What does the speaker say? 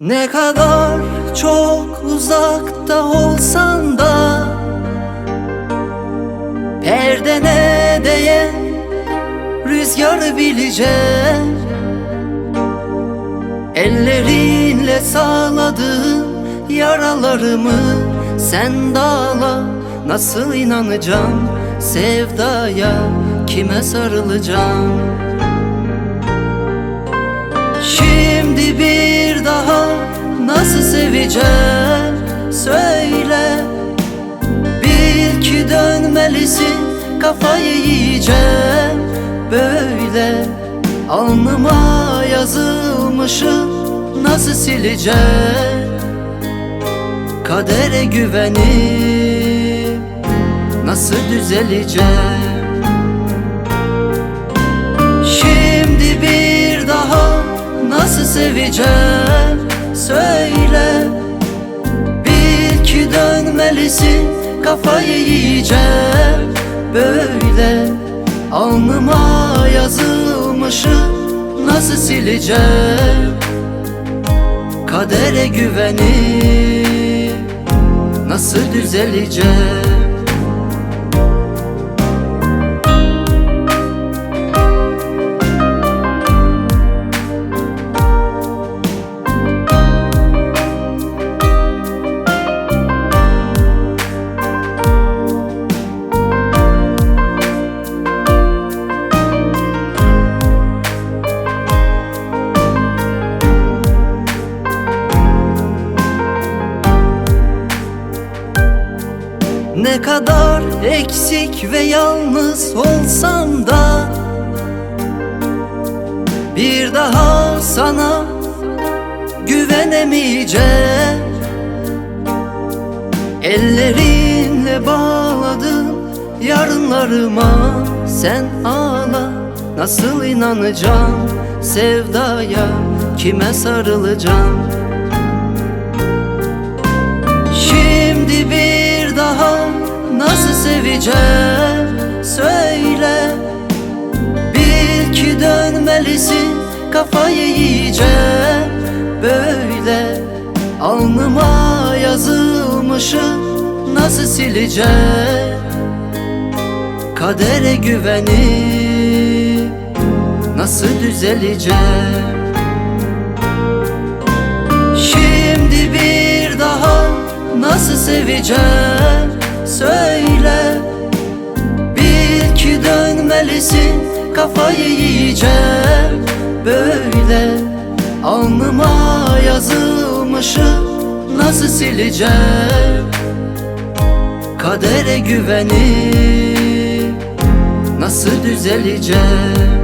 Ne kadar çok uzakta olsan da Perdene değen rüzgarı bileceğim Ellerinle sağladığın yaralarımı sen dağla Nasıl inanacağım sevdaya kime sarılacağım nasıl seveceğim? Söyle. Bil ki dönmelisin kafayı yiyeceğim. Böyle alnıma yazılmışı nasıl sileceğim? Kadere güvenip nasıl düzeleceğim? Şimdi bir daha nasıl seveceğim söyle. Bil ki dönmelisin kafayı yiyeceğim. Böyle alnıma yazılmışı nasıl sileceğim? Kadere güvenip nasıl düzeleceğim Ne kadar eksik ve yalnız olsam da Bir daha sana güvenemeyeceğim. Ellerinle bağladın yarınlarıma Sen ağla nasıl inanacağım Sevdaya kime sarılacağım seveceğim söyle. Bil ki dönmelisin kafayı yiyeceğim Böyle alnıma yazılmışı nasıl sileceğim Kadere güvenip nasıl düzeleceğim Şimdi bir daha nasıl seveceğim söyle dönmelisin kafayı yiyeceğim. Böyle alnıma yazılmışı nasıl sileceğim? Kadere güvenip nasıl düzeleceğim